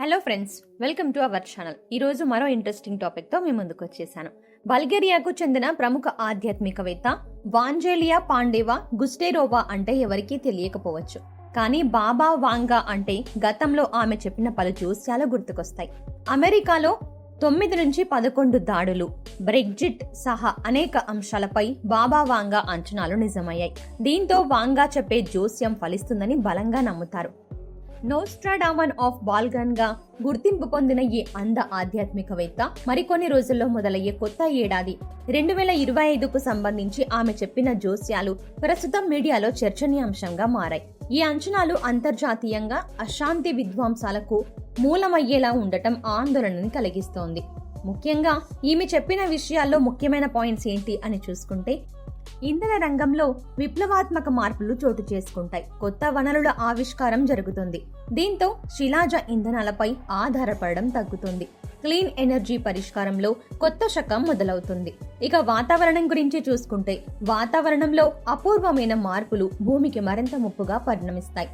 Hello friends welcome to our channel ఈరోజు మరో interesting టాపిక్తో మీ ముందుకు వచ్చేసాను. బల్గేరియాకు చెందిన ప్రముఖ ఆధ్యాత్మికవేత్త వాంజేలియా పాండేవా గుస్టేరోవా అంటే ఎవరికీ తెలియకపోవచ్చు. కానీ బాబా వాంగా అంటే గతంలో ఆమె చెప్పిన పలు జోస్యాలు గుర్తుకొస్తాయి. అమెరికాలో తొమ్మిది నుంచి పదకొండు దాడులు బ్రెగ్జిట్ సహా అనేక అంశాలపై బాబా వాంగా అంచనాలు నిజమయ్యాయి. దీంతో వాంగా చెప్పే జోస్యం ఫలిస్తుందని బలంగా నమ్ముతారు. నోస్ట్రాడామన్ ఆఫ్ బాల్గన్గా గుర్తింపు పొందిన ఈ అంద ఆధ్యాత్మికవేత్త మరికొన్ని రోజుల్లో మొదలయ్యే కొత్త ఏడాది రెండు వేల ఇరవై ఐదుకు సంబంధించి ఆమె చెప్పిన జోస్యాలు ప్రస్తుతం మీడియాలో చర్చనీయాంశంగా మారాయి. ఈ అంచనాలు అంతర్జాతీయంగా అశాంతి విధ్వంసాలకు మూలమయ్యేలా ఉండటం ఆందోళనని కలిగిస్తోంది. ముఖ్యంగా ఈమె చెప్పిన విషయాల్లో ముఖ్యమైన పాయింట్స్ ఏంటి అని చూసుకుంటే ఇంధన రంగంలో విప్లవాత్మక మార్పులు చోటు చేసుకుంటాయి. కొత్త వనరుల ఆవిష్కారం జరుగుతుంది. దీంతో శిలాజ ఇంధనాలపై ఆధారపడడం తగ్గుతుంది. క్లీన్ ఎనర్జీ పరిష్కారంలో కొత్త శకం మొదలవుతుంది. ఇక వాతావరణం గురించి చూసుకుంటే వాతావరణంలో అపూర్వమైన మార్పులు భూమికి మరింత ముప్పుగా పరిణమిస్తాయి.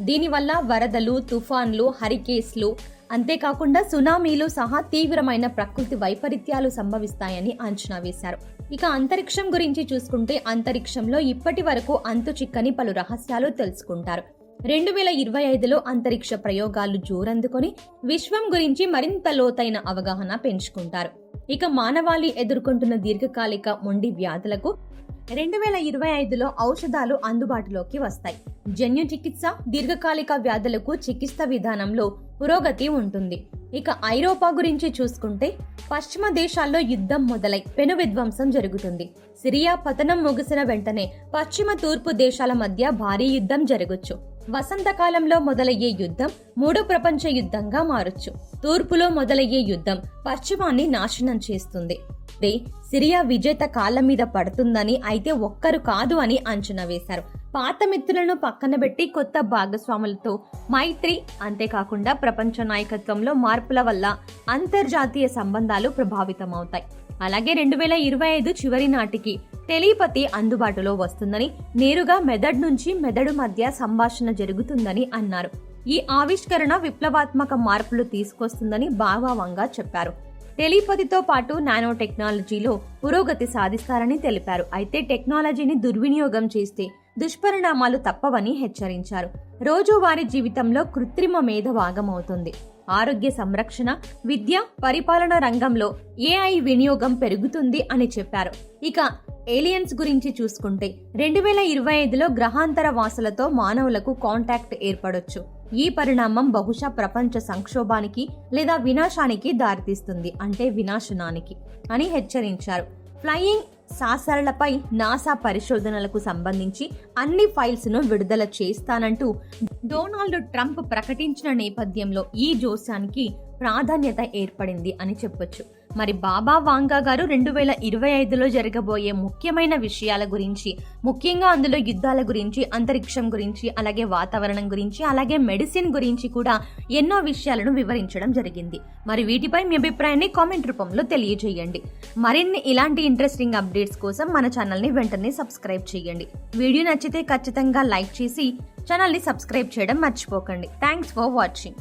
దీనివల్ల వరదలు తుఫాన్లు హరికేస్లు అంతేకాకుండా సునామీలు సహా తీవ్రమైన ప్రకృతి వైపరీత్యాలు సంభవిస్తాయని అంచనా వేశారు. ఇక అంతరిక్షం గురించి చూసుకుంటే అంతరిక్షంలో ఇప్పటి వరకు అంతు చిక్కని పలు రహస్యాలు తెలుసుకుంటారు. రెండు వేల ఇరవై ఐదులో అంతరిక్ష ప్రయోగాలు జోరందుకొని విశ్వం గురించి మరింత లోతైన అవగాహన పెంచుకుంటారు. ఇక మానవాళి ఎదుర్కొంటున్న దీర్ఘకాలిక మొండి వ్యాధులకు రెండు వేల ఇరవై ఐదులో ఔషధాలు అందుబాటులోకి వస్తాయి. జన్యు చికిత్స దీర్ఘకాలిక వ్యాధులకు చికిత్స విధానంలో పురోగతి ఉంటుంది. ఇక ఐరోపా గురించి చూసుకుంటే పశ్చిమ దేశాల్లో యుద్ధం మొదలై పెను విధ్వంసం జరుగుతుంది. సిరియా పతనం ముగిసిన వెంటనే పశ్చిమ తూర్పు దేశాల మధ్య భారీ యుద్ధం జరగొచ్చు. వసంతకాలంలో మొదలయ్యే యుద్ధం మూడో ప్రపంచ యుద్ధంగా మారొచ్చు. తూర్పులో మొదలయ్యే యుద్ధం పశ్చిమాన్ని నాశనం చేస్తుంది. అంటే సిరియా విజేత కాళ్ళ మీద పడుతుందని అయితే ఒక్కరు కాదు అని అంచనా వేశారు. పాత మిత్రులను పక్కన పెట్టి కొత్త భాగస్వాములతో మైత్రి అంతేకాకుండా ప్రపంచ నాయకత్వంలో మార్పుల వల్ల అంతర్జాతీయ సంబంధాలు ప్రభావితమవుతాయి. అలాగే రెండు వేల ఇరవై ఐదు చివరి నాటికి టెలిపతి అందుబాటులో వస్తుందని నేరుగా మెదడు నుంచి మెదడు మధ్య సంభాషణ జరుగుతుందని అన్నారు. ఈ ఆవిష్కరణ విప్లవాత్మక మార్పులు తీసుకొస్తుందని బావావంగా చెప్పారు. టెలిపతితో పాటు నానో టెక్నాలజీలో పురోగతి సాధిస్తారని తెలిపారు. అయితే టెక్నాలజీని దుర్వినియోగం చేస్తే దుష్పరిణామాలు తప్పవని హెచ్చరించారు. రోజువారీ జీవితంలో కృత్రిమ మేధ భాగమవుతుంది ఆరోగ్య సంరక్షణ విద్య పరిపాలన రంగంలో ఏఐ వినియోగం పెరుగుతుంది అని చెప్పారు. ఇక ఏలియన్స్ గురించి చూసుకుంటే రెండు వేల ఇరవై ఐదులో గ్రహాంతర వాసులతో మానవులకు కాంటాక్ట్ ఏర్పడొచ్చు. ఈ పరిణామం బహుశా ప్రపంచ సంక్షోభానికి లేదా వినాశానికి దారితీస్తుంది అంటే వినాశనానికి అని హెచ్చరించారు. ఫ్లయింగ్ సాసరలపై నాసా పరిశోధనలకు సంబంధించి అన్ని ఫైల్స్ను విడుదల చేస్తానంటూ డొనాల్డ్ ట్రంప్ ప్రకటించిన నేపథ్యంలో ఈ జోస్యానికి ప్రాధాన్యత ఏర్పడింది అని చెప్పొచ్చు. మరి బాబా వాంగా గారు రెండు వేల ఇరవై ఐదులో జరగబోయే ముఖ్యమైన విషయాల గురించి ముఖ్యంగా అందులో యుద్ధాల గురించి అంతరిక్షం గురించి అలాగే వాతావరణం గురించి అలాగే మెడిసిన్ గురించి కూడా ఎన్నో విషయాలను వివరించడం జరిగింది. మరి వీటిపై మీ అభిప్రాయాన్ని కామెంట్ రూపంలో తెలియజేయండి. మరిన్ని ఇలాంటి ఇంట్రెస్టింగ్ అప్డేట్స్ కోసం మన ఛానల్ని వెంటనే సబ్స్క్రైబ్ చేయండి. వీడియో నచ్చితే ఖచ్చితంగా లైక్ చేసి ఛానల్ని సబ్స్క్రైబ్ చేయడం మర్చిపోకండి. Thanks for watching